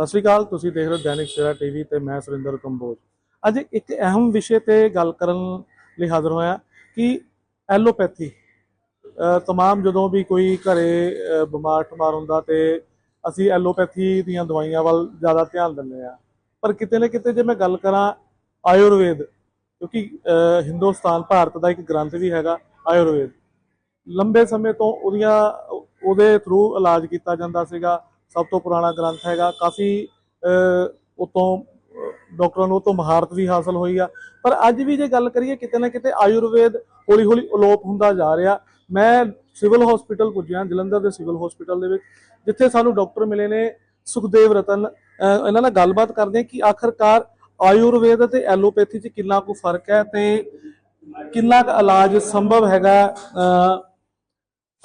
ਸਤਿ ਸ਼੍ਰੀ ਅਕਾਲ, ਤੁਸੀਂ ਦੇਖ ਰਹੇ ਹੋ ਦੈਨਿਕ ਸਵੇਰਾ ਟੀਵੀ ਤੇ ਮੈਂ ਸੁਰਿੰਦਰ ਕੰਬੋਜ। ਅੱਜ ਇੱਕ ਅਹਿਮ ਵਿਸ਼ੇ ਤੇ ਗੱਲ ਕਰਨ ਲਈ ਹਾਜ਼ਰ ਹੋਇਆ ਕਿ ਐਲੋਪੈਥੀ ਤਮਾਮ ਜਦੋਂ ਵੀ ਕੋਈ ਘਰੇ ਬਿਮਾਰ ਠਮਾਰ ਹੁੰਦਾ ਤੇ ਅਸੀਂ ਐਲੋਪੈਥੀ ਦੀਆਂ ਦਵਾਈਆਂ ਵੱਲ ਜ਼ਿਆਦਾ ਧਿਆਨ ਦਿੰਦੇ ਆ ਪਰ ਕਿਤੇ ਨਾ ਕਿਤੇ ਜੇ ਮੈਂ ਗੱਲ ਕਰਾਂ ਆਯੁਰਵੇਦ, ਕਿਉਂਕਿ ਹਿੰਦੁਸਤਾਨ ਭਾਰਤ ਦਾ ਇੱਕ ਗ੍ਰੰਥ ਵੀ ਹੈਗਾ ਆਯੁਰਵੇਦ। ਲੰਬੇ ਸਮੇਂ ਤੋਂ ਉਹਦੀਆਂ, ਉਹਦੇ ਥਰੂ ਇਲਾਜ ਕੀਤਾ ਜਾਂਦਾ ਸੀਗਾ। ਸਭ ਤੋਂ ਪੁਰਾਣਾ ਗ੍ਰੰਥ ਹੈਗਾ। ਕਾਫੀ ਅਹ, ਉਤੋਂ ਡਾਕਟਰਾਂ ਨੂੰ ਉਹ ਤੋਂ ਮਹਾਰਤ ਵੀ ਹਾਸਲ ਹੋਈ ਆ। ਪਰ ਅੱਜ ਵੀ ਜੇ ਗੱਲ ਕਰੀਏ ਕਿਤੇ ਨਾ ਕਿਤੇ ਆਯੁਰਵੇਦ ਹੌਲੀ ਹੌਲੀ ਅਲੋਪ ਹੁੰਦਾ ਜਾ ਰਿਹਾ। ਮੈਂ ਸਿਵਲ ਹਸਪੀਟਲ ਪੁੱਜਿਆ ਜਲੰਧਰ ਦੇ ਸਿਵਲ ਹਸਪੀਟਲ ਦੇ ਵਿੱਚ ਜਿੱਥੇ ਸਾਨੂੰ ਡਾਕਟਰ ਮਿਲੇ ਨੇ ਸੁਖਦੇਵ ਰਤਨ। ਇਹਨਾਂ ਨਾਲ ਗੱਲਬਾਤ ਕਰਦੇ ਹਾਂ ਕਿ ਆਖਰਕਾਰ ਆਯੁਰਵੇਦ ਅਤੇ ਐਲੋਪੈਥੀ 'ਚ ਕਿੰਨਾ ਕੁ ਫ਼ਰਕ ਹੈ ਤੇ ਕਿੰਨਾ ਕੁ ਇਲਾਜ ਸੰਭਵ ਹੈਗਾ।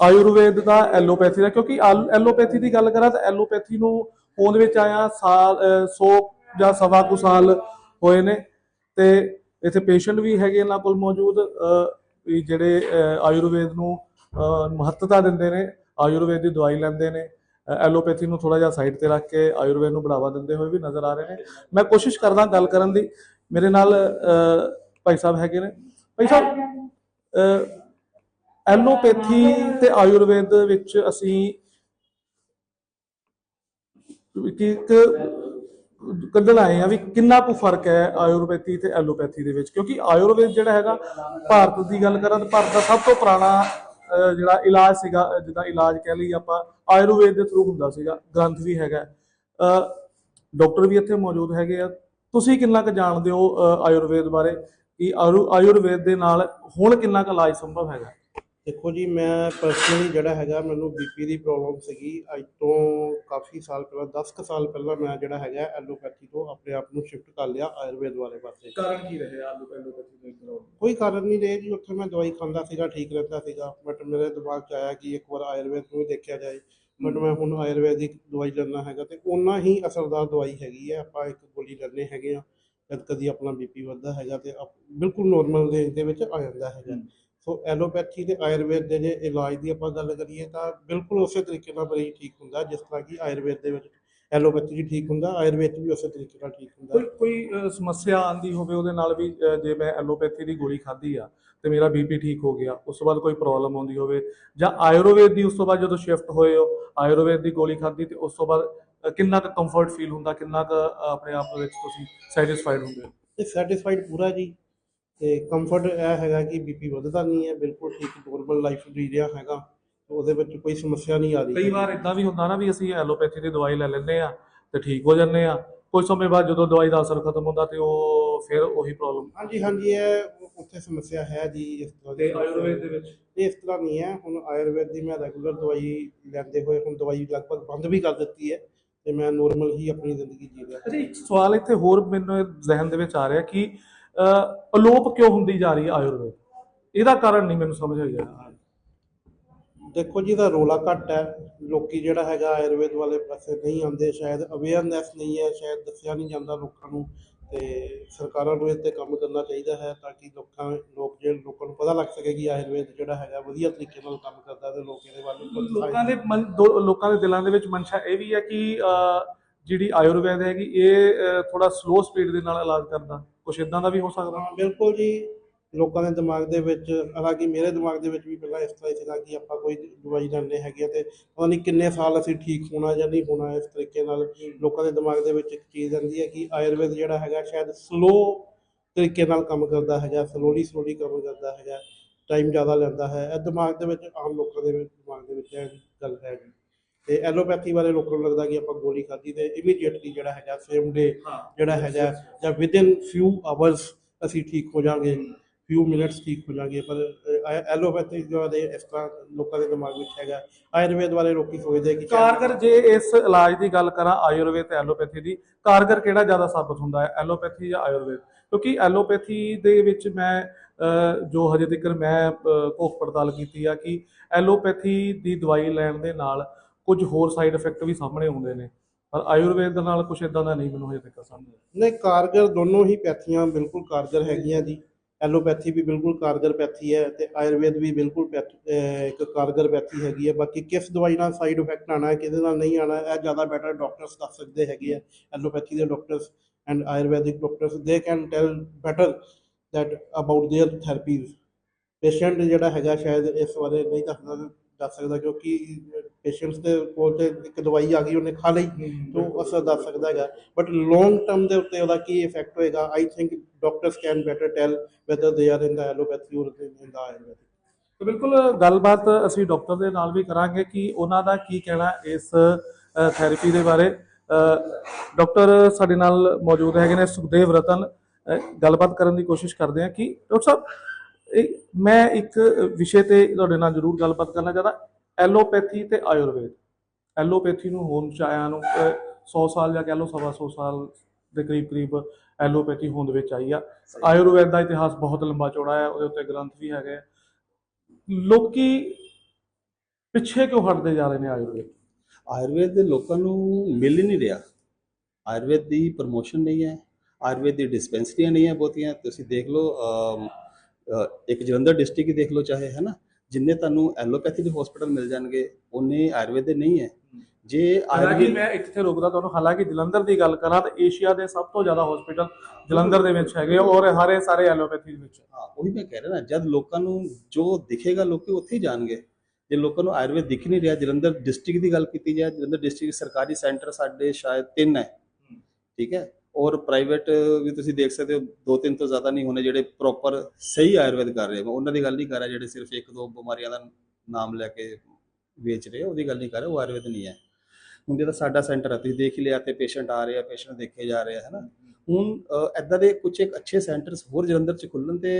ਆਯੁਰਵੇਦ ਦਾ ਐਲੋਪੈਥੀ ਦਾ, ਕਿਉਂਕਿ ਆਲ- ਐਲੋਪੈਥੀ ਦੀ ਗੱਲ ਕਰਾਂ ਤਾਂ ਐਲੋਪੈਥੀ ਨੂੰ ਹੋਂਦ ਵਿੱਚ ਆਇਆ ਸਾਲ 100 ਜਾਂ ਸਵਾ ਕੁ ਸਾਲ ਹੋਏ ਨੇ ਤੇ ਇੱਥੇ ਪੇਸ਼ੈਂਟ ਵੀ ਹੈਗੇ ਇਹਨਾਂ ਕੋਲ ਮੌਜੂਦ ਵੀ ਜਿਹੜੇ ਆਯੁਰਵੇਦ ਨੂੰ ਮਹੱਤਤਾ ਦਿੰਦੇ ਨੇ, ਆਯੁਰਵੇਦ ਦੀ ਦਵਾਈ ਲੈਂਦੇ ਨੇ ਐਲੋਪੈਥੀ ਨੂੰ ਥੋੜਾ ਜਿਹਾ ਸਾਈਡ ਤੇ ਰੱਖ ਕੇ ਆਯੁਰਵੇਦ ਨੂੰ ਬੜਾਵਾ ਦਿੰਦੇ ਹੋਏ ਵੀ ਨਜ਼ਰ ਆ ਰਹੇ ਨੇ। ਮੈਂ ਕੋਸ਼ਿਸ਼ ਕਰਦਾ ਗੱਲ ਕਰਨ ਦੀ। ਮੇਰੇ ਨਾਲ ਭਾਈ ਸਾਹਿਬ ਹੈਗੇ ਨੇ। ਭਾਈ ਸਾਹਿਬ ਐਲੋਪੈਥੀ ਤੇ ਆਯੁਰਵੇਦ ਵਿੱਚ ਅਸੀਂ ਕਿ ਕੱਢਣ ਆਏ ਆ ਵੀ ਕਿੰਨਾ ਕੁ ਫ਼ਰਕ ਹੈ ਆਯੁਰਵੈਦੀ ਤੇ ਐਲੋਪੈਥੀ ਦੇ ਵਿੱਚ ਕਿਉਂਕਿ ਆਯੁਰਵੇਦ ਜਿਹੜਾ ਹੈਗਾ ਭਾਰਤ ਦੀ ਗੱਲ ਕਰਾਂ ਤਾਂ ਭਾਰਤ ਦਾ ਸਭ ਤੋਂ ਪੁਰਾਣਾ ਜਿਹੜਾ ਇਲਾਜ ਸੀਗਾ ਅਹ, ਜਿੱਦਾਂ ਇਲਾਜ ਕਹਿ ਲਈ ਆਪਾਂ ਆਯੁਰਵੇਦ ਦੇ ਥਰੂ ਹੁੰਦਾ ਸੀਗਾ ਗ੍ਰੰਥ ਵੀ ਹੈਗਾ। ਡਾਕਟਰ ਵੀ ਇੱਥੇ ਮੌਜੂਦ ਹੈਗੇ ਆ। ਤੁਸੀਂ ਕਿੰਨਾ ਕੁ ਜਾਣਦੇ ਹੋ ਅਹ, ਆਯੁਰਵੇਦ ਬਾਰੇ? ਕਿ ਆਯੁ- ਆਯੁਰਵੇਦ ਦੇ ਨਾਲ ਹੁਣ ਕਿੰਨਾ ਕੁ ਇਲਾਜ ਸੰਭਵ ਹੈਗਾ? ਦੇਖੋ ਜੀ ਮੈਂ ਪਰਸਨਲੀ ਜਿਹੜਾ ਹੈਗਾ ਮੈਨੂੰ ਬੀਪੀ ਦੀ ਪ੍ਰੋਬਲਮ ਸੀਗੀ। ਅੱਜ ਤੋਂ ਕਾਫੀ ਸਾਲ ਪਹਿਲਾਂ 10 ਕੁ ਸਾਲ ਪਹਿਲਾਂ ਮੈਂ ਜਿਹੜਾ ਹੈਗਾ ਐਲੋਪੈਥੀ ਤੋਂ ਆਪਣੇ ਆਪ ਨੂੰ ਸ਼ਿਫਟ ਕਰ ਲਿਆ ਆਯੁਰਵੇਦ ਵਾਲੇ ਪਾਸੇ। ਕਾਰਨ ਕੀ ਰਹੇ? ਐਲੋਪੈਥੀ ਦੇ ਕੋਈ ਕਾਰਨ ਨਹੀਂ ਰਹੇ ਜੀ ਉੱਥੇ ਮੈਂ ਦਵਾਈ ਖਾਂਦਾ ਸੀਗਾ ਠੀਕ ਰਹਿੰਦਾ ਸੀਗਾ। ਬਟ ਮੇਰੇ ਦਿਮਾਗ 'ਚ ਆਇਆ ਕਿ ਇੱਕ ਵਾਰ ਆਯੁਰਵੇਦ ਨੂੰ ਵੀ ਦੇਖਿਆ ਜਾਏ। ਬਟ ਮੈਂ ਹੁਣ ਆਯੁਰਵੈਦਿਕ ਦਵਾਈ ਲੈਣਾ ਹੈਗਾ ਤੇ ਓਨਾ ਹੀ ਅਸਰਦਾਰ ਦਵਾਈ ਹੈਗੀ ਹੈ। ਆਪਾਂ ਇੱਕ ਗੋਲੀ ਲੈਣੇ ਹੈਗੇ ਆ ਜਦ ਕਦੀ ਆਪਣਾ ਬੀਪੀ ਵੱਧਦਾ ਹੈਗਾ ਤੇ ਆਪ- ਬਿਲਕੁਲ ਨੋਰਮਲ ਰੇਂਜ ਦੇ ਵਿੱਚ ਆ ਜਾਂਦਾ ਹੈਗਾ। ਸੋ ਐਲੋਪੈਥੀ ਤੇ ਆਯੁਰਵੇਦ ਦੇ ਜੇ ਇਲਾਜ ਦੀ ਆਪਾਂ ਗੱਲ ਕਰੀਏ ਤਾਂ ਬਿਲਕੁਲ ਉਸੇ ਤਰੀਕੇ ਨਾਲ ਮਰੀਜ਼ ਠੀਕ ਹੁੰਦਾ ਜਿਸ ਤਰ੍ਹਾਂ ਕਿ ਆਯੁਰਵੇਦ ਦੇ ਵਿੱਚ ਐਲੋਪੈਥੀ 'ਚ ਠੀਕ ਹੁੰਦਾ ਆਯੁਰਵੇਦ ਵੀ ਉਸੇ ਤਰੀਕੇ ਨਾਲ ਠੀਕ ਹੁੰਦਾ। ਕੋਈ ਕੋਈ ਸਮੱਸਿਆ ਆਂਦੀ ਹੋਵੇ ਉਹਦੇ ਨਾਲ ਵੀ ਜੇ ਮੈਂ ਐਲੋਪੈਥੀ ਦੀ ਗੋਲੀ ਖਾਧੀ ਆ ਤੇ ਮੇਰਾ ਬੀਪੀ ਠੀਕ ਹੋ ਗਿਆ ਉਸ ਤੋਂ ਬਾਅਦ ਕੋਈ ਪ੍ਰੋਬਲਮ ਆਉਂਦੀ ਹੋਵੇ ਜਾਂ ਆਯੁਰਵੇਦ ਦੀ ਉਸ ਤੋਂ ਬਾਅਦ ਜਦੋਂ ਸ਼ਿਫਟ ਹੋਏ ਹੋ ਆਯੁਰਵੇਦ ਦੀ ਗੋਲੀ ਖਾਧੀ ਤੇ ਉਸ ਤੋਂ ਬਾਅਦ ਕਿੰਨਾ ਕੁ ਕੰਫਰਟ ਫੀਲ ਹੁੰਦਾ ਕਿੰਨਾ ਕੁ ਆਪਣੇ ਆਪ ਵਿੱਚ ਤੁਸੀਂ ਸੈਟੀਸਫਾਈਡ ਹੁੰਦੇ ਹੋ? ਸੈਟੀਸਫਾਈਡ ਪੂਰਾ ਜੀ। ਤੇ ਕੰਫਰਟ ਇਹ ਹੈਗਾ ਕਿ ਬੀਪੀ ਵੱਧਦਾ ਨਹੀਂ ਹੈ ਬਿਲਕੁਲ ਠੀਕ ਨੋਰਮਲ ਲਾਈਫ ਜੀ ਰਿਹਾ ਹੈਗਾ ਉਹਦੇ ਵਿੱਚ ਕੋਈ ਸਮੱਸਿਆ ਨਹੀਂ ਆ ਰਹੀ ਕਈ ਵਾਰ ਇਦਾਂ ਵੀ ਹੁੰਦਾ ਨਾ ਵੀ ਅਸੀਂ ਐਲੋਪੈਥੀ ਦੀ ਦਵਾਈ ਲੈ ਲੈਂਦੇ ਆ ਤੇ ਠੀਕ ਹੋ ਜਾਂਦੇ ਆ ਕੁਝ ਸਮੇਂ ਬਾਅਦ ਜਦੋਂ ਦਵਾਈ ਦਾ ਅਸਰ ਖਤਮ ਹੁੰਦਾ ਤੇ ਉਹ ਫਿਰ ਉਹੀ ਪ੍ਰੋਬਲਮ ਹਾਂਜੀ ਹਾਂਜੀ ਇਹ ਉੱਥੇ ਸਮੱਸਿਆ ਹੈ ਜੀ ਇਸ ਤਰ੍ਹਾਂ ਦੀ ਦੇ ਵਿੱਚ? ਇਸ ਤਰ੍ਹਾਂ ਨਹੀਂ ਹੈ ਹੁਣ ਆਯੁਰਵੇਦ ਦੀ ਮੈਂ ਰੈਗੂਲਰ ਦਵਾਈ ਲੈਂਦੇ ਹੋਏ ਹੁਣ ਦਵਾਈ ਲਗਭਗ ਬੰਦ ਵੀ ਕਰ ਦਿੱਤੀ ਹੈ ਤੇ ਮੈਂ ਨੋਰਮਲ ਹੀ ਆਪਣੀ ਜ਼ਿੰਦਗੀ ਜੀ ਰਿਹਾ। ਅੱਛਾ ਇੱਕ ਸਵਾਲ ਇੱਥੇ ਹੋਰ ਮੈਨੂੰ ਜ਼ਿਹਨ ਦੇ ਵਿੱਚ ਆ ਰਿਹਾ ਕਿ ਅਲੋਪ ਕਿਉਂ ਹੁੰਦੀ ਜਾ ਰਹੀ ਹੈ ਆਯੁਰਵੇਦ? ਇਹਦਾ ਕਾਰਨ ਨਹੀਂ ਮੈਨੂੰ ਸਮਝ ਆ ਰਿਹਾ ਦੇਖੋ ਜੀ ਦਾ ਰੋਲਾ ਘੱਟ ਹੈ। ਲੋਕੀ ਜਿਹੜਾ ਹੈਗਾ ਆਯੁਰਵੇਦ ਵਾਲੇ ਪਾਸੇ ਨਹੀਂ ਆਉਂਦੇ। ਸ਼ਾਇਦ ਅਵੇਅਰਨੈਸ ਨਹੀਂ ਹੈ ਸ਼ਾਇਦ ਦੱਸਿਆ ਨਹੀਂ ਜਾਂਦਾ ਲੋਕਾਂ ਨੂੰ। ਤੇ ਸਰਕਾਰਾਂ ਨੂੰ ਇਹ ਤੇ ਕੰਮ ਕਰਨਾ ਚਾਹੀਦਾ ਹੈ ਤਾਂ ਕਿ ਲੋਕਾਂ ਲੋਕ ਜਿਹੜੇ ਲੋਕਾਂ ਨੂੰ ਪਤਾ ਲੱਗ ਸਕੇ ਕਿ ਆਯੁਰਵੇਦ ਜਿਹੜਾ ਹੈਗਾ ਵਧੀਆ ਤਰੀਕੇ ਨਾਲ ਕੰਮ ਕਰਦਾ ਤੇ ਲੋਕ ਇਹਦੇ ਵੱਲ ਲੋਕਾਂ ਦੇ ਮਨ ਲੋਕਾਂ ਦੇ ਦਿਲਾਂ ਦੇ ਵਿੱਚ ਮਨਸ਼ਾ ਇਹ ਵੀ ਹੈ ਕਿ ਜਿਹੜੀ ਆਯੁਰਵੇਦ ਹੈਗੀ ਇਹ ਥੋੜਾ ਸਲੋ ਸਪੀਡ ਦੇ ਨਾਲ ਇਲਾਜ ਕਰਦਾ। ਕੁਝ ਇਦਾਂ ਦਾ ਵੀ ਹੋ ਸਕਦਾ? ਹਾਂ, ਬਿਲਕੁਲ ਜੀ। ਲੋਕਾਂ ਦੇ ਦਿਮਾਗ ਦੇ ਵਿੱਚ, ਹਾਲਾਂਕਿ ਮੇਰੇ ਦਿਮਾਗ ਦੇ ਵਿੱਚ ਵੀ ਪਹਿਲਾਂ ਇਸ ਤਰ੍ਹਾਂ ਹੀ ਸੀਗਾ ਕਿ ਆਪਾਂ ਕੋਈ ਦਵਾਈ ਲੈਣੇ ਹੈਗੇ ਆ ਤੇ ਪਤਾ ਨਹੀਂ ਕਿੰਨੇ ਸਾਲ ਅਸੀਂ ਠੀਕ ਹੋਣਾ ਜਾਂ ਨਹੀਂ ਹੋਣਾ ਇਸ ਤਰੀਕੇ ਨਾਲ ਲੋਕਾਂ ਦੇ ਦਿਮਾਗ ਦੇ ਵਿੱਚ ਇੱਕ ਚੀਜ਼ ਰਹਿੰਦੀ ਹੈ ਕਿ ਆਯੁਰਵੇਦ ਜਿਹੜਾ ਹੈਗਾ ਸ਼ਾਇਦ ਸਲੋ ਤਰੀਕੇ ਨਾਲ ਕੰਮ ਕਰਦਾ ਹੈਗਾ ਸਲੋਲੀ ਸਲੋਲੀ ਕੰਮ ਕਰਦਾ ਹੈਗਾ ਟਾਈਮ ਜ਼ਿਆਦਾ ਲੈਂਦਾ ਹੈ। ਇਹ ਦਿਮਾਗ ਦੇ ਵਿੱਚ ਆਮ ਲੋਕਾਂ ਦੇ ਦਿਮਾਗ ਦੇ ਵਿੱਚ ਇਹ ਗੱਲ ਹੈ ਜੀ। ਤੇ ਐਲੋਪੈਥੀ ਵਾਲੇ ਲੋਕਾਂ ਨੂੰ ਲੱਗਦਾ ਕਿ ਆਪਾਂ ਗੋਲੀ ਖਾਧੀ ਤੇ ਇਮੀਡੀਏਟਲੀ ਜਿਹੜਾ ਹੈਗਾ ਸੇਮ ਡੇ ਜਿਹੜਾ ਹੈਗਾ ਜਾਂ ਵਿਦਿਨ ਫਿਊ ਆਵਰਸ ਅਸੀਂ ਠੀਕ ਹੋ ਜਾਾਂਗੇ ਫਿਊ ਮਿੰਟਸ ਠੀਕ ਹੋ ਜਾਾਂਗੇ ਪਰ ਐਲੋਪੈਥੀ ਜੋ ਦੇ ਇਸ ਤਰ੍ਹਾਂ ਲੋਕਾਂ ਦੇ ਦਿਮਾਗ ਵਿੱਚ ਹੈਗਾ ਆਯੁਰਵੇਦ ਵਾਲੇ ਲੋਕੀ ਸੋਚਦੇ ਕਿ ਕਾਰਗਰ ਜੇ ਇਸ ਇਲਾਜ ਦੀ ਗੱਲ ਕਰਾਂ ਆਯੁਰਵੇਦ ਤੇ ਐਲੋਪੈਥੀ ਦੀ ਕਾਰਗਰ ਕਿਹੜਾ ਜ਼ਿਆਦਾ ਸਾਬਤ ਹੁੰਦਾ ਹੈ ਐਲੋਪੈਥੀ ਜਾਂ ਆਯੁਰਵੇਦ? ਕਿਉਂਕਿ ਐਲੋਪੈਥੀ ਦੇ ਵਿੱਚ ਮੈਂ ਜੋ ਹਜੇ ਤੱਕ ਮੈਂ ਘੋਖ ਪੜਤਾਲ ਕੀਤੀ ਆ ਕਿ ਐਲੋਪੈਥੀ ਦੀ ਦਵਾਈ ਲੈਣ ਦੇ ਨਾਲ ਕੁਝ ਹੋਰ ਸਾਈਡ ਇਫੈਕਟ ਵੀ ਸਾਹਮਣੇ ਆਉਂਦੇ ਨੇ। ਪਰ ਆਯੁਰਵੇਦ ਦੇ ਨਾਲ ਕੁਝ ਇਦਾਂ ਦਾ ਨਹੀਂ ਮੈਨੂੰ ਹਜੇ ਤੱਕ ਸਾਹਮਣੇ ਨਹੀਂ, ਕਾਰਗਰ ਦੋਨੋਂ ਹੀ ਪੈਥੀਆਂ ਬਿਲਕੁਲ ਕਾਰਗਰ ਹੈਗੀਆਂ ਜੀ। ਐਲੋਪੈਥੀ ਵੀ ਬਿਲਕੁਲ ਕਾਰਗਰ ਪੈਥੀ ਹੈ ਤੇ ਆਯੁਰਵੇਦ ਵੀ ਬਿਲਕੁਲ ਇੱਕ ਕਾਰਗਰ ਪੈਥੀ ਹੈਗੀ ਹੈ। ਬਾਕੀ ਕਿਸ ਦਵਾਈ ਨਾਲ ਸਾਈਡ ਇਫੈਕਟ ਆਣਾ ਹੈ, ਕਿਹਦੇ ਨਾਲ ਨਹੀਂ ਆਣਾ ਇਹ ਜ਼ਿਆਦਾ ਬੈਟਰ ਡਾਕਟਰਸ ਦੱਸ ਸਕਦੇ ਹੈਗੇ ਆ। ਐਲੋਪੈਥੀ ਦੇ ਡਾਕਟਰਸ ਐਂਡ ਆਯੁਰਵੈਦਿਕ ਡਾਕਟਰਸ ਦੇ can tell better that about their therapies patient ਜਿਹੜਾ ਹੈਗਾ, ਸ਼ਾਇਦ ਇਸ ਬਾਰੇ ਨਹੀਂ ਦੱਸਦਾ। ਦੱਸ ਸਕਦਾ ਕਿਉਂਕਿ ਪੇਸ਼ੈਂਟਸ ਦੇ ਕੋਲ ਤੇ ਇੱਕ ਦਵਾਈ ਆ ਗਈ ਉਹਨੇ ਖਾ ਲਈ। ਤੋਂ ਅਸਰ ਦੱਸ ਸਕਦਾ ਹੈਗਾ। ਬਟ ਲੌਂਗ ਟਰਮ ਦੇ ਉੱਤੇ ਉਹਦਾ ਕੀ ਇਫੈਕਟ ਹੋਏਗਾ? I think doctors can better tell whether they are in the allopathy or in the Ayurvedic ਤੇ ਬਿਲਕੁਲ ਗੱਲਬਾਤ ਅਸੀਂ ਡਾਕਟਰ ਦੇ ਨਾਲ ਵੀ ਕਰਾਂਗੇ ਕਿ ਉਹਨਾਂ ਦਾ ਕੀ ਕਹਿਣਾ ਇਸ ਥੈਰੇਪੀ ਦੇ ਬਾਰੇ। ਡਾਕਟਰ ਸਾਡੇ ਨਾਲ ਮੌਜੂਦ ਹੈਗੇ ਨੇ ਸੁਖਦੇਵ ਰਤਨ। ਗੱਲਬਾਤ ਕਰਨ ਦੀ ਕੋਸ਼ਿਸ਼ ਕਰਦੇ ਹਾਂ ਕਿ ਡਾਕਟਰ ਸਾਹਿਬ ਮੈਂ ਇੱਕ ਵਿਸ਼ੇ ਤੇ ਤੁਹਾਡੇ ਨਾਲ ਜ਼ਰੂਰ ਗੱਲਬਾਤ ਕਰਨਾ ਚਾਹਦਾ ਐਲੋਪੈਥੀ ਤੇ ਆਯੁਰਵੇਦ। ਐਲੋਪੈਥੀ ਨੂੰ ਹੋਂਦ ਚ ਆਇਆ ਨੂੰ ਅ, 100 ਸਾਲ ਜਾਂ ਕਹਿ ਲਓ ਸਵਾ ਸੌ ਸਾਲ ਦੇ ਕਰੀਬ ਕਰੀਬ ਐਲੋਪੈਥੀ ਹੋਂਦ ਵਿੱਚ ਆਈ ਆ। ਆਯੁਰਵੇਦ ਦਾ ਇਤਿਹਾਸ ਬਹੁਤ ਲੰਬਾ ਚੌੜਾ ਹੈ ਉਹਦੇ ਉੱਤੇ ਗ੍ਰੰਥ ਵੀ ਹੈਗੇ। ਲੋਕੀ ਪਿੱਛੇ ਕਿਉਂ ਹਟਦੇ ਜਾ ਰਹੇ ਨੇ ਆਯੁਰਵੇਦ? ਆਯੁਰਵੇਦ ਦੇ ਲੋਕਾਂ ਨੂੰ ਮਿਲ ਹੀ ਨਹੀਂ ਰਿਹਾ। ਆਯੁਰਵੇਦ ਦੀ ਪ੍ਰਮੋਸ਼ਨ ਨਹੀਂ ਹੈ ਆਯੁਰਵੇਦ ਦੀ ਡਿਸਪੈਂਸਰੀਆਂ ਨਹੀਂ ਹੈ ਬਹੁਤੀਆਂ। ਤੁਸੀਂ ਦੇਖ ਲਓ ਇੱਕ ਜਲੰਧਰ ਡਿਸਟ੍ਰਿਕਟ ਹੀ ਦੇਖ ਲਓ ਚਾਹੇ ਹੈ ਨਾ? ਜਿੰਨੇ ਤੁਹਾਨੂੰ ਐਲੋਪੈਥੀ ਦੇ ਹਸਪੀਟਲ ਮਿਲ ਜਾਣਗੇ ਉਹਨੇ ਆਯੁਰਵੇਦ ਦੇ ਨਹੀਂ ਹੈ। ਜੇ ਹਾਲਾਂਕਿ ਆਯੁਰਵੇਦ ਮੈਂ ਇੱਥੇ ਰੁਕਦਾ ਤੁਹਾਨੂੰ ਹਾਲਾਂਕਿ ਜਲੰਧਰ ਦੀ ਗੱਲ ਕਰਾਂ ਤਾਂ ਏਸ਼ੀਆ ਦੇ ਸਭ ਤੋਂ ਜ਼ਿਆਦਾ ਹਸਪੀਟਲ ਜਲੰਧਰ ਦੇ ਵਿੱਚ ਹੈਗੇ ਔਰ ਹਾਰੇ ਸਾਰੇ ਐਲੋਪੈਥੀ ਦੇ ਵਿੱਚ। ਹਾਂ ਉਹੀ ਮੈਂ ਕਹਿ ਰਿਹਾ ਨਾ ਜਦ ਲੋਕਾਂ ਨੂੰ ਜੋ ਦਿਖੇਗਾ ਲੋਕੀ ਉੱਥੇ ਹੀ ਜਾਣਗੇ। ਜੇ ਲੋਕਾਂ ਨੂੰ ਆਯੁਰਵੇਦ ਦਿਖ ਨਹੀਂ ਰਿਹਾ ਜਲੰਧਰ ਡਿਸਟ੍ਰਿਕਟ ਦੀ ਗੱਲ ਕੀਤੀ ਜਾਏ ਜਲੰਧਰ ਡਿਸਟ੍ਰਿਕਟ ਸਰਕਾਰੀ ਸੈਂਟਰ ਸਾਡੇ ਸ਼ਾਇਦ ਤਿੰਨ ਹੈ। ਠੀਕ ਹੈ? ਔਰ ਪ੍ਰਾਈਵੇਟ ਵੀ ਤੁਸੀਂ ਦੇਖ ਸਕਦੇ ਹੋ ਦੋ ਤਿੰਨ ਤੋਂ ਜ਼ਿਆਦਾ ਨਹੀਂ ਹੋਣੇ ਜਿਹੜੇ ਪ੍ਰੋਪਰ ਸਹੀ ਆਯੁਰਵੇਦ ਕਰ ਰਹੇ ਮੈਂ ਉਹਨਾਂ ਦੀ ਗੱਲ ਨਹੀਂ ਕਰ ਰਿਹਾ ਜਿਹੜੇ ਸਿਰਫ ਇੱਕ ਦੋ ਬਿਮਾਰੀਆਂ ਦਾ ਨਾਮ ਲੈ ਕੇ ਵੇਚ ਰਹੇ ਉਹਦੀ ਗੱਲ ਨਹੀਂ ਕਰ ਰਿਹਾ, ਉਹ ਆਯੁਰਵੇਦ ਨਹੀਂ ਹੈ। ਹੁਣ ਜਿਹੜਾ ਸਾਡਾ ਸੈਂਟਰ ਹੈ ਤੁਸੀਂ ਦੇਖ ਹੀ ਲਿਆ ਤੇ ਪੇਸ਼ੈਂਟ ਆ ਰਹੇ ਆ ਪੇਸ਼ੈਂਟ ਦੇਖੇ ਜਾ ਰਹੇ ਆ ਹੈ ਨਾ ਹੁਣ ਐਦਾਂ ਦੇ ਕੁਝ ਇੱਕ ਅੱਛੇ ਸੈਂਟਰਸ ਹੋਰ ਜਲੰਧਰ ਚ ਖੁੱਲਣ ਤੇ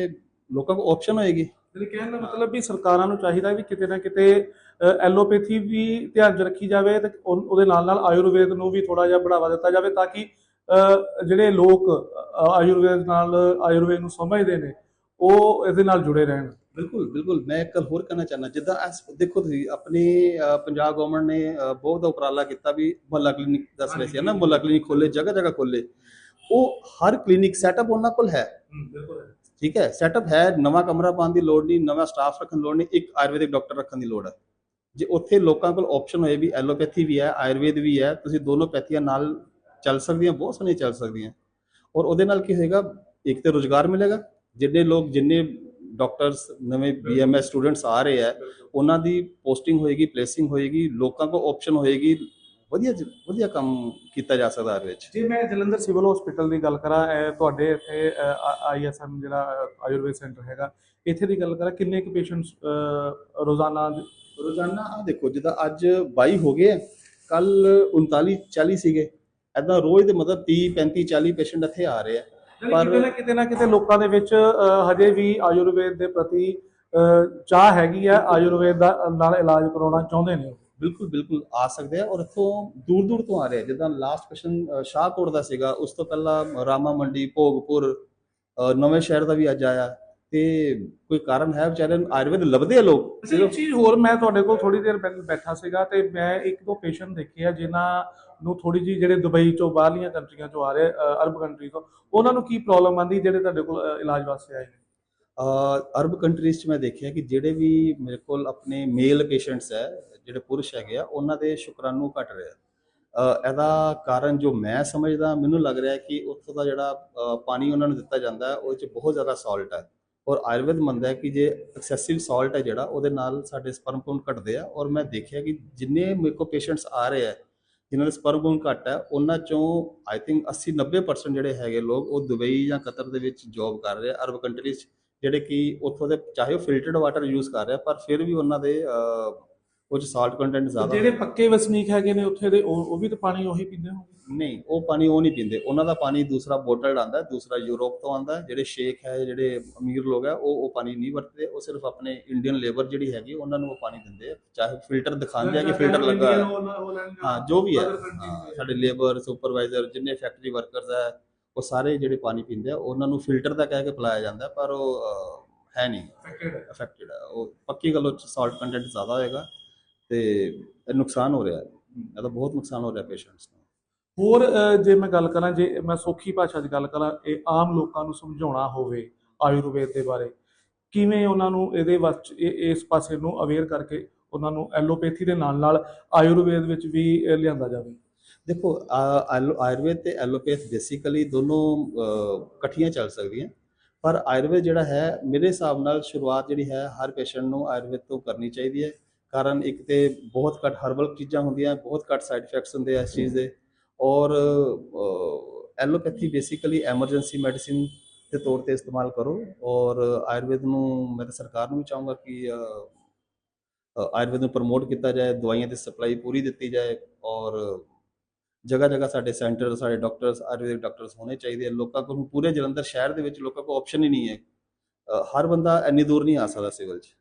ਲੋਕਾਂ ਕੋਲ ਆਪਸ਼ਨ ਹੋਏਗੀ। ਮੇਰੇ ਕਹਿਣ ਦਾ ਮਤਲਬ ਵੀ ਸਰਕਾਰਾਂ ਨੂੰ ਚਾਹੀਦਾ ਵੀ ਕਿਤੇ ਨਾ ਕਿਤੇ ਐਲੋਪੈਥੀ ਵੀ ਧਿਆਨ 'ਚ ਰੱਖੀ ਜਾਵੇ ਤੇ ਉਹ- ਉਹਦੇ ਨਾਲ ਨਾਲ ਆਯੁਰਵੇਦ ਨੂੰ ਵੀ ਥੋੜਾ ਜਿਹਾ ਬੜਾਵਾ ਦਿੱਤਾ ਜਾਵੇ ਤਾਂ ਕਿ ਜਿਹੜੇ ਲੋਕ ਆਯੁਰਵੇਦ ਨਾਲ ਆਯੁਰਵੇਦ ਨੂੰ ਸਮਝਦੇ ਨੇ ਉਹ ਇਹਦੇ ਨਾਲ ਜੁੜੇ ਰਹਿਣ। ਬਿਲਕੁਲ ਬਿਲਕੁਲ। ਮੈਂ ਇੱਕ ਹੋਰ ਕਹਿਣਾ ਚਾਹੁੰਦਾ ਜਿੱਦਾਂ ਦੇਖੋ ਤੁਸੀਂ ਆਪਣੀ ਪੰਜਾਬ ਗਵਰਨਮੈਂਟ ਨੇ ਬਹੁਤ ਉਪਰਾਲਾ ਕੀਤਾ ਵੀ ਮੁਹੱਲਾ ਕਲੀਨਿਕ ਦੱਸ ਰਹੇ ਸੀ ਨਾ ਮੁਹੱਲਾ ਕਲੀਨਿਕ ਖੋਲੇ ਜਗ੍ਹਾ ਜਗ੍ਹਾ ਖੋਲੇ ਉਹ ਹਰ ਕਲੀਨਿਕ ਸੈਟਅਪ ਉਹਨਾਂ ਕੋਲ ਹੈ। ਠੀਕ ਹੈ? ਸੈਟਅਪ ਹੈ ਨਵਾਂ ਕਮਰਾ ਪਾਉਣ ਦੀ ਲੋੜ ਨਹੀਂ ਨਵਾਂ ਸਟਾਫ ਰੱਖਣ ਦੀ ਲੋੜ ਨਹੀਂ ਇੱਕ ਆਯੁਰਵੈਦਿਕ ਡਾਕਟਰ ਰੱਖਣ ਦੀ ਲੋੜ ਹੈ। ਜੇ ਉੱਥੇ ਲੋਕਾਂ ਕੋਲ ਆਪਸ਼ਨ ਹੋਏ ਵੀ ਐਲੋਪੈਥੀ ਵੀ ਹੈ ਆਯੁਰਵੇਦ ਵੀ ਹੈ ਤੁਸੀਂ ਦੋਨੋਂ ਪੈਥੀਆਂ ਨਾਲ ਚੱਲ ਸਕਦੀਆਂ ਬਹੁਤ ਸੋਹਣੀਆਂ ਚੱਲ ਸਕਦੀਆਂ। ਔਰ ਉਹਦੇ ਨਾਲ ਕੀ ਹੋਏਗਾ ਇੱਕ ਤੇ ਰੋਜ਼ਗਾਰ ਮਿਲੇਗਾ। ਜਿੰਨੇ ਲੋਕ ਜਿੰਨੇ ਡਾਕਟਰਸ ਨਵੇਂ ਬੀਐਮਐਸ ਸਟੂਡੈਂਟਸ ਆ ਰਹੇ ਆ ਉਹਨਾਂ ਦੀ ਪੋਸਟਿੰਗ ਹੋਏਗੀ ਪਲੇਸਿੰਗ ਹੋਏਗੀ ਲੋਕਾਂ ਕੋਲ ਆਪਸ਼ਨ ਹੋਏਗੀ। ਵਧੀਆ ਵਧੀਆ ਕੰਮ ਕੀਤਾ ਜਾ ਸਕਦਾ ਇਹਦੇ ਵਿੱਚ। ਜੇ ਮੈਂ ਜਲੰਧਰ ਸਿਵਲ ਹਸਪੀਟਲ ਦੀ ਗੱਲ ਕਰਾਂ ਤੁਹਾਡੇ ਇੱਥੇ ਆਈਐਸਐਮ ਜਿਹੜਾ ਆਯੁਰਵੇਦ ਸੈਂਟਰ ਹੈਗਾ ਇੱਥੇ ਦੀ ਗੱਲ ਕਰਾਂ ਕਿੰਨੇ ਕੁ ਪੇਸ਼ੈਂਟਸ ਰੋਜ਼ਾਨਾ ਰੋਜ਼ਾਨਾ ਆ ਦੇਖੋ ਜਿੱਦਾਂ ਅੱਜ 22 ਹੋ ਗਏ ਕੱਲ 39 40 ਸੀਗੇ। ਐਦਾਂ ਰੋਜ਼ ਦੇ ਮਤਲਬ 30 35 40 ਪੇਸ਼ੈਂਟ ਇੱਥੇ ਆ ਰਹੇ ਆ। ਪਰ- ਕਿਤੇ ਨਾ ਕਿਤੇ ਨਾ ਕਿਤੇ ਲੋਕਾਂ ਦੇ ਵਿੱਚ ਹਜੇ ਵੀ ਆਯੁਰਵੇਦ ਦੇ ਪ੍ਰਤੀ ਚਾਹ ਹੈਗੀ ਆ ਆਯੁਰਵੇਦ ਦਾ ਨਾਲ ਇਲਾਜ ਕਰਾਉਣਾ ਚਾਹੁੰਦੇ ਨੇ। ਬਿਲਕੁਲ ਬਿਲਕੁਲ ਆ ਸਕਦੇ ਆ ਔਰ ਇੱਥੋਂ ਦੂਰ ਦੂਰ ਤੋਂ ਆ ਰਹੇ ਆ। ਜਿੱਦਾਂ ਲਾਸਟ ਕੁਐਸਚਨ ਸ਼ਾਹਕੋਟ ਦਾ ਸੀਗਾ ਉਸ ਤੋਂ ਪਹਿਲਾਂ ਰਾਮਾ ਮੰਡੀ ਭੋਗਪੁਰ ਨਵੇਂ ਸ਼ਹਿਰ ਦਾ ਵੀ ਅੱਜ ਆਇਆ। ਤੇ ਕੋਈ ਕਾਰਨ ਹੈ ਵਿਚਾਰਿਆਂ ਨੂੰ? ਆਯੁਰਵੇਦ ਲੱਭਦੇ ਆ ਲੋਕ? ਅੱਛਾ ਇੱਕ ਚੀਜ਼ ਹੋਰ ਮੈਂ ਤੁਹਾਡੇ ਕੋਲ ਥੋੜੀ ਦੇਰ ਪਹਿਲਾਂ ਬੈਠਾ ਸੀਗਾ ਤੇ ਮੈਂ ਇੱਕ ਦੋ ਪੇਸ਼ੈਂਟ ਦੇਖੇ ਆ ਜਿਨ੍ਹਾਂ ਨੂੰ ਥੋੜੀ ਜੀ ਜਿਹੜੇ ਦੁਬਈ ਤੋਂ ਬਾਹਰਲੀਆਂ ਕੰਟਰੀਆਂ ਚੋਂ ਆ ਰਹੇ ਅਰਬ ਕੰਟਰੀ ਤੋਂ। ਉਹਨਾਂ ਨੂੰ ਕੀ ਪ੍ਰੋਬਲਮ ਆਂਦੀ ਜਿਹੜੇ ਤੁਹਾਡੇ ਕੋਲ ਇਲਾਜ ਵਾਸਤੇ ਆਏ ਨੇ? ਅਰਬ ਕੰਟਰੀਜ਼ 'ਚ ਮੈਂ ਦੇਖਿਆ ਕਿ ਜਿਹੜੇ ਵੀ ਮੇਰੇ ਕੋਲ ਆਪਣੇ ਮੇਲ ਪੇਸ਼ੈਂਟਸ ਹੈ ਜਿਹੜੇ ਪੁਰਸ਼ ਹੈਗੇ ਆ ਉਹਨਾਂ ਦੇ ਸ਼ੁਕਰਾਣੂ ਘਟ ਰਿਹਾ ਇਹਦਾ ਕਾਰਨ ਜੋ ਮੈਂ ਸਮਝਦਾ ਮੈਨੂੰ ਲੱਗ ਰਿਹਾ ਕਿ ਉੱਥੋਂ ਦਾ ਜਿਹੜਾ ਪਾਣੀ ਉਹਨਾਂ ਨੂੰ ਦਿੱਤਾ ਜਾਂਦਾ ਹੈ ਉਹਦੇ 'ਚ ਬਹੁਤ ਜ਼ਿਆਦਾ ਸਾਲਟ ਹੈ। ਔਰ ਆਯੁਰਵੇਦ ਮੰਨਦਾ ਹੈ ਕਿ ਜੇ ਐਕਸੈਸਿਵ ਸਾਲਟ ਹੈ ਜਿਹੜਾ, ਉਹਦੇ ਨਾਲ ਸਾਡੇ ਸਪਰਮ ਕਾਊਂਟ ਘਟਦੇ ਆ ਔਰ ਮੈਂ ਦੇਖਿਆ ਕਿ ਜਿੰਨੇ ਮੇਰੇ ਕੋਲ ਪੇਸ਼ੈਂਟਸ ਆ ਰਹੇ ਆ, ਜਿਨ੍ਹਾਂ ਦੇ ਸਪਰਮ ਕਾਊਂਟ ਘੱਟ ਹੈ, ਉਹਨਾਂ ਚੋਂ ਆਈ ਥਿੰਕ 80 90% ਜਿਹੜੇ ਹੈਗੇ ਲੋਕ, ਉਹ ਦੁਬਈ ਜਾਂ ਕਤਰ ਦੇ ਵਿੱਚ ਜੌਬ ਕਰ ਰਹੇ ਆ ਅਰਬ ਕੰਟਰੀਜ਼ 'ਚ ਜਿਹੜੇ ਕਿ ਉੱਥੋਂ ਦੇ ਚਾਹੇ ਉਹ ਫਿਲਟਰਡ ਵਾਟਰ ਯੂਜ਼ ਕਰ ਰਿਹਾ ਪਰ ਫਿਰ ਵੀ ਉਹਨਾਂ ਦੇ ਉਹ 'ਚ ਸਾਲਟ ਕੰਟੈਂਟ ਜ਼ਿਆਦਾ ਜਿਹੜੇ ਪੱਕੇ ਵਸਨੀਕ ਹੈਗੇ ਨੇ ਉੱਥੇ ਦੇ ਉਹ ਉਹ ਵੀ ਤਾਂ ਪਾਣੀ ਉਹੀ ਪੀਂਦੇ ਹੋਣਗੇ? ਨਹੀਂ ਉਹ ਪਾਣੀ ਉਹ ਨਹੀਂ ਪੀਂਦੇ। ਉਹਨਾਂ ਦਾ ਪਾਣੀ ਦੂਸਰਾ ਬੋਟਲਡ ਆਂਦਾ ਦੂਸਰਾ ਯੂਰਪ ਤੋਂ ਆਂਦਾ ਜਿਹੜੇ ਸ਼ੇਖ ਹੈ ਜਿਹੜੇ ਅਮੀਰ ਲੋਕ ਹੈ ਉਹ ਉਹ ਪਾਣੀ ਨਹੀਂ ਵਰਤਦੇ। ਉਹ ਸਿਰਫ ਆਪਣੇ ਇੰਡੀਅਨ ਲੇਬਰ ਜਿਹੜੀ ਹੈਗੀ ਉਹਨਾਂ ਨੂੰ ਉਹ ਪਾਣੀ ਦਿੰਦੇ ਚਾਹੇ ਫਿਲਟਰ ਦਿਖਾਉਂਦੇ ਆ ਕਿ ਫਿਲਟਰ ਲੱਗਾ ਹੈ ਹਾਂ ਜੋ ਵੀ ਹੈ। ਸਾਡੇ ਲੇਬਰ ਸੁਪਰਵਾਈਜ਼ਰ ਜਿੰਨੇ ਫੈਕਟਰੀ ਵਰਕਰਸ ਹੈ ਉਹ ਸਾਰੇ ਜਿਹੜੇ ਪਾਣੀ ਪੀਂਦੇ ਆ ਉਹਨਾਂ ਨੂੰ ਫਿਲਟਰ ਦਾ ਕਹਿ ਕੇ ਪਿਲਾਇਆ ਜਾਂਦਾ ਪਰ ਉਹ ਹੈ ਨਹੀਂ। ਅਫੈਕਟਡ ਉਹ ਪੱਕੀ ਗੱਲ ਉਹ ਸਾਲਟ ਕੰਟੈਂਟ ਜ਼ਿਆਦਾ ਹੋਏਗਾ। ਤੇ ਨੁਕਸਾਨ ਹੋ ਰਿਹਾ ਹੈ। ਇਹਦਾ ਬਹੁਤ ਨੁਕਸਾਨ ਹੋ ਰਿਹਾ ਪੇਸ਼ੈਂਟਸ ਨੂੰ। ਹੋਰ ਜੇ ਮੈਂ ਗੱਲ ਕਰਾਂ ਜੇ ਮੈਂ ਸੌਖੀ ਭਾਸ਼ਾ 'ਚ ਗੱਲ ਕਰਾਂ ਇਹ ਆਮ ਲੋਕਾਂ ਨੂੰ ਸਮਝਾਉਣਾ ਹੋਵੇ ਆਯੁਰਵੇਦ ਦੇ ਬਾਰੇ ਕਿਵੇਂ ਉਹਨਾਂ ਨੂੰ ਇਹਦੇ ਵਿੱਚ ਇਸ ਪਾਸੇ ਨੂੰ ਅਵੇਅਰ ਕਰਕੇ ਉਹਨਾਂ ਨੂੰ ਐਲੋਪੈਥੀ ਦੇ ਨਾਲ ਨਾਲ ਆਯੁਰਵੇਦ ਵਿੱਚ ਵੀ ਲਿਆਂਦਾ ਜਾਵੇ? ਦੇਖੋ ਆਯੁਰਵੇਦ ਤੇ ਐਲੋਪੈਥ ਬੇਸਿਕਲੀ ਦੋਨੋਂ ਇਕੱਠੀਆਂ ਚੱਲ ਸਕਦੀਆਂ। ਪਰ ਆਯੁਰਵੇਦ ਜਿਹੜਾ ਹੈ ਮੇਰੇ ਹਿਸਾਬ ਨਾਲ ਸ਼ੁਰੂਆਤ ਜਿਹੜੀ ਹੈ ਹਰ ਪੇਸ਼ੈਂਟ ਨੂੰ ਆਯੁਰਵੇਦ ਤੋਂ ਕਰਨੀ ਚਾਹੀਦੀ ਹੈ। ਕਾਰਨ ਇੱਕ ਤੇ ਬਹੁਤ ਘੱਟ ਹਰਬਲ ਚੀਜ਼ਾਂ ਹੁੰਦੀਆਂ, ਬਹੁਤ ਘੱਟ ਸਾਈਡ ਇਫੈਕਟਸ ਹੁੰਦੇ ਆ ਇਸ ਚੀਜ਼ ਦੇ। ਔਰ ਐਲੋਪੈਥੀ ਬੇਸਿਕਲੀ ਐਮਰਜੈਂਸੀ ਮੈਡੀਸਿਨ ਦੇ ਤੌਰ ਤੇ ਇਸਤੇਮਾਲ ਕਰੋ। ਔਰ ਆਯੁਰਵੇਦ ਨੂੰ, ਮੈਂ ਤਾਂ ਸਰਕਾਰ ਨੂੰ ਵੀ ਚਾਹੂੰਗਾ ਕਿ ਆਯੁਰਵੇਦ ਨੂੰ ਪ੍ਰਮੋਟ ਕੀਤਾ ਜਾਏ, ਦਵਾਈਆਂ ਦੀ ਸਪਲਾਈ ਪੂਰੀ ਦਿੱਤੀ ਜਾਏ। ਔਰ ਜਗ੍ਹਾ ਜਗ੍ਹਾ ਸਾਡੇ ਸੈਂਟਰ ਸਾਡੇ ਡਾਕਟਰਸ ਆਯੁਰਵੈਦਿਕ ਡਾਕਟਰਸ ਹੋਣੇ ਚਾਹੀਦੇ ਆ। ਲੋਕਾਂ ਕੋਲ ਪੂਰੇ ਜਲੰਧਰ ਸ਼ਹਿਰ ਦੇ ਵਿੱਚ ਲੋਕਾਂ ਕੋਲ ਆਪਸ਼ਨ ਹੀ ਨਹੀਂ ਹੈ। ਹਰ ਬੰਦਾ ਇੰਨੀ ਦੂਰ ਨਹੀਂ ਆ ਸਕਦਾ ਸਿਵਲ 'ਚ।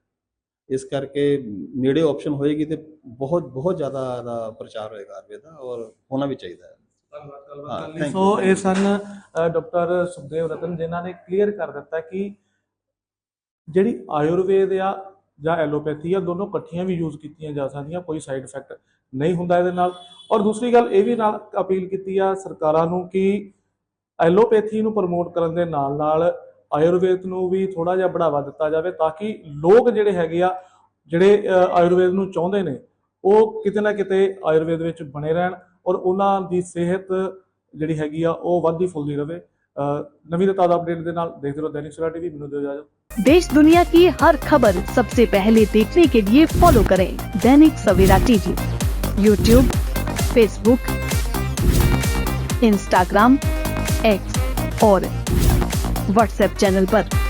ਇਸ ਕਰਕੇ ਨੇੜੇ ਆਪਸ਼ਨ ਹੋਏਗੀ ਤੇ ਬਹੁਤ ਬਹੁਤ ਜ਼ਿਆਦਾ ਦਾ ਪ੍ਰਚਾਰ ਹੋਏਗਾ ਆਯੁਰਵੇਦ ਦਾ ਔਰ ਹੋਣਾ ਵੀ ਚਾਹੀਦਾ ਹੈ. ਸੋ ਇਹ ਸਨ ਡਾਕਟਰ ਸੁਖਦੇਵ ਰਤਨ ਜਿਨ੍ਹਾਂ ਨੇ ਕਲੀਅਰ ਕਰ ਦਿੱਤਾ ਕਿ ਜਿਹੜੀ ਆਯੁਰਵੇਦ ਆ ਜਾਂ ਐਲੋਪੈਥੀ ਆ ਦੋਨੋਂ ਇਕੱਠੀਆਂ ਵੀ ਯੂਜ਼ ਕੀਤੀਆਂ ਜਾ ਸਕਦੀਆਂ ਕੋਈ ਸਾਈਡ ਇਫੈਕਟ ਨਹੀਂ ਹੁੰਦਾ ਇਹਦੇ ਨਾਲ। ਔਰ ਦੂਸਰੀ ਗੱਲ ਇਹ ਵੀ ਨਾਲ ਅਪੀਲ ਕੀਤੀ ਆ ਸਰਕਾਰਾਂ ਨੂੰ ਕਿ ਐਲੋਪੈਥੀ ਨੂੰ ਪ੍ਰਮੋਟ ਕਰਨ ਦੇ ਨਾਲ ਨਾਲ ਆਯੁਰਵੇਦ ਨੂੰ ਵੀ ਥੋੜਾ ਜਿਹਾ ਬੜਾਵਾ ਦਿੱਤਾ ਜਾਵੇ ਤਾਂ ਕਿ ਲੋਕ ਜਿਹੜੇ ਹੈਗੇ ਆ ਜਿਹੜੇ ਅ, ਆਯੁਰਵੇਦ ਨੂੰ ਚਾਹੁੰਦੇ ਨੇ ਉਹ ਕਿਤੇ ਨਾ ਕਿਤੇ ਆਯੁਰਵੇਦ ਵਿੱਚ ਬਣੇ ਰਹਿਣ ਔਰ ਉਹਨਾਂ ਦੀ ਸਿਹਤ ਜਿਹੜੀ ਹੈਗੀ ਆ ਉਹ ਵੱਧਦੀ ਫੁੱਲਦੀ ਰਵੇ ਅ, ਨਵੀਂ ਤੇ ਤਾਜ਼ਾ ਅਪਡੇਟ ਦੇ ਨਾਲ ਦੇਖਦੇ ਰਹੋ ਦੈਨਿਕ ਸਵੇਰਾ ਟੀਵੀ ਮੈਨੂੰ ਦਿਓ ਇਜਾਜ਼ਤ देश दुनिया की हर खबर सबसे पहले देखने के लिए फॉलो करें Dainik Savera TV YouTube Facebook Instagram X और व्हाट्सएप चैनल पर।